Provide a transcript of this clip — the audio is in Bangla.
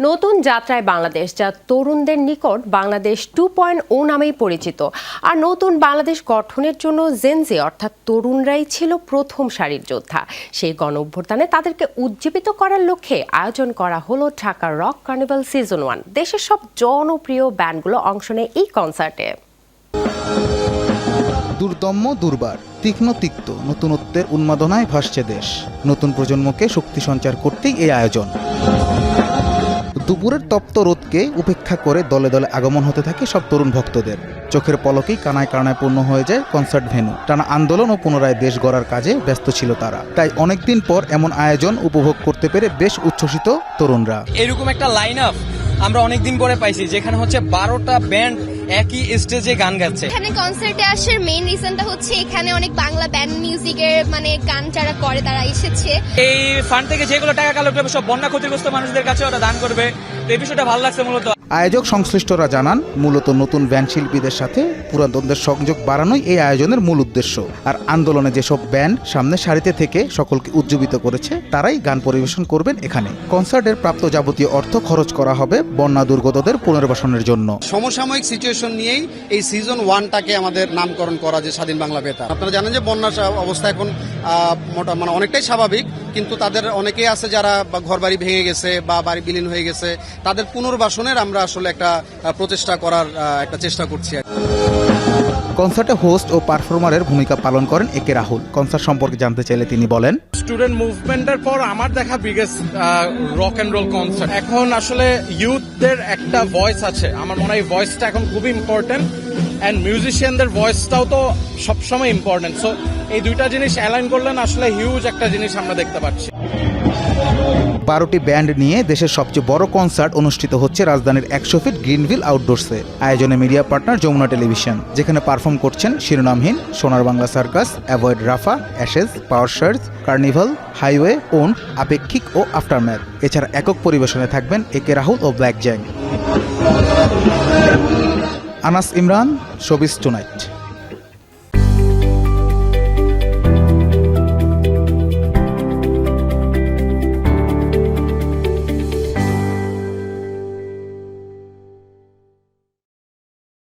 নতুন যাত্রায় বাংলাদেশ, যা তরুণদের নিকট বাংলাদেশ টু পয়েন্ট ও নামেই পরিচিত। আর নতুন বাংলাদেশ গঠনের জন্য জেনজে অর্থাৎ তরুণরাই ছিল প্রথম সারির যোদ্ধা। সেই গণ অভ্যুত্থানে তাদেরকে উজ্জীবিত করার লক্ষ্যে আয়োজন করা হলো ঢাকার রক কার্নিভাল সিজন ওয়ান। দেশের সব জনপ্রিয় ব্যান্ডগুলো অংশ নেয় এই কনসার্টে। দুর্দম্য দুর্বার, তীক্ষ্ণ তিক্ত, নতুনত্বের উন্মাদনায় ভাসছে দেশ। নতুন প্রজন্মকে শক্তি সঞ্চার করতেই এই আয়োজন। দুপুরের তপ্ত রোদকে উপেক্ষা করে দলে দলে আগমন হতে থাকে সব তরুণ ভক্তদের। চোখের পলকেই কানায় কানায় পূর্ণ হয়ে যায় কনসার্ট ভেন্যু টানা আন্দোলন ও পুনরায় দেশ গড়ার কাজে ব্যস্ত ছিল তারা। তাই অনেকদিন পর এমন আয়োজন উপভোগ করতে পেরে বেশ উচ্ছ্বসিত তরুণরা। এরকম একটা লাইন আপ আমরা অনেকদিন পরে পাইছি, যেখানে হচ্ছে বারোটা ব্যান্ড একই স্টেজে গান গাচ্ছে। এখানে কনসার্টে আসার মেইন রিজনটা হচ্ছে এখানে অনেক বাংলা ব্যান্ড মিউজিকের মানে গান যারা করে তারা এসেছে। এই ফান্ড থেকে যেগুলো টাকা কালেক্ট সব বন্যা ক্ষতিগ্রস্ত মানুষদের কাছে ওরা দান করবে। এই বিষয়টা ভালো লাগছে মূলত। আয়োজক সংশ্লিষ্টরা জানান, মূলত নতুন ব্যান্ড শিল্পীদের সাথে পুরাতনদের সংযোগ বাড়ানোই এই আয়োজনের মূল উদ্দেশ্য। আর আন্দোলনে যেসব ব্যান্ড সামনে সারিতে থেকে সকলকে উজ্জীবিত করেছে, তারাই গান পরিবেশন করবেন এখানে। কনসার্টের প্রাপ্ত যাবতীয় অর্থ খরচ করা হবে বন্যা দুর্গতদের পুনর্বাসনের জন্য। সমসাময়িক সিচুয়েশন নিয়েই এই সিজন ওয়ানটাকে আমাদের নামকরণ করা যে স্বাধীন বাংলা বেতার। আপনারা জানেন যে বন্যার সা- অবস্থা এখন মানে অনেকটাই স্বাভাবিক। কিন্তু তাদের অনেকেই আছে যারা বা ঘরবাড়ি ভেঙে গেছে বা বাড়ি বিলীন হয়ে গেছে তাদের পুনর্বাসনের আমরা আসলে একটা প্রচেষ্টা করার একটা চেষ্টা করছি কনসার্টে হোস্ট ও পারফর্মারের ভূমিকা পালন করেন একে রাহুল। কনসার্ট সম্পর্কে জানতে চাইলে তিনি বলেন স্টুডেন্ট মুভমেন্টের পর আমার দেখা biggest rock and roll concert এখন আসলে ইউথদের একটা ভয়েস আছে। আমার মনে হয় ভয়েসটা এখন খুবই ইম্পর্টেন্ট অ্যান্ড মিউজিশিয়ানদের ভয়েসটাও তো সবসময় ইম্পর্টেন্ট সো এই দুইটা জিনিস অ্যালাইন করলেন আসলে হিউজ একটা জিনিস আমরা দেখতে পাচ্ছি। বারোটি ব্যান্ড নিয়ে দেশের সবচেয়ে বড় কনসার্ট অনুষ্ঠিত হচ্ছে রাজধানীর একশো ফিট গ্রিনভিল আউটডোরসে আয়োজনে মিডিয়া পার্টনার যমুনা টেলিভিশন, যেখানে পারফর্ম করছেন Shironamhin Sonar Bangla circus avoid Rafa Ashes power shirts carnival highway own Apekkhik ও আফটারম্যাথ এছাড়া একক পরিবেশনে থাকবেন একে রাহুল ও Black Jang Anas Imran showbiz tonight.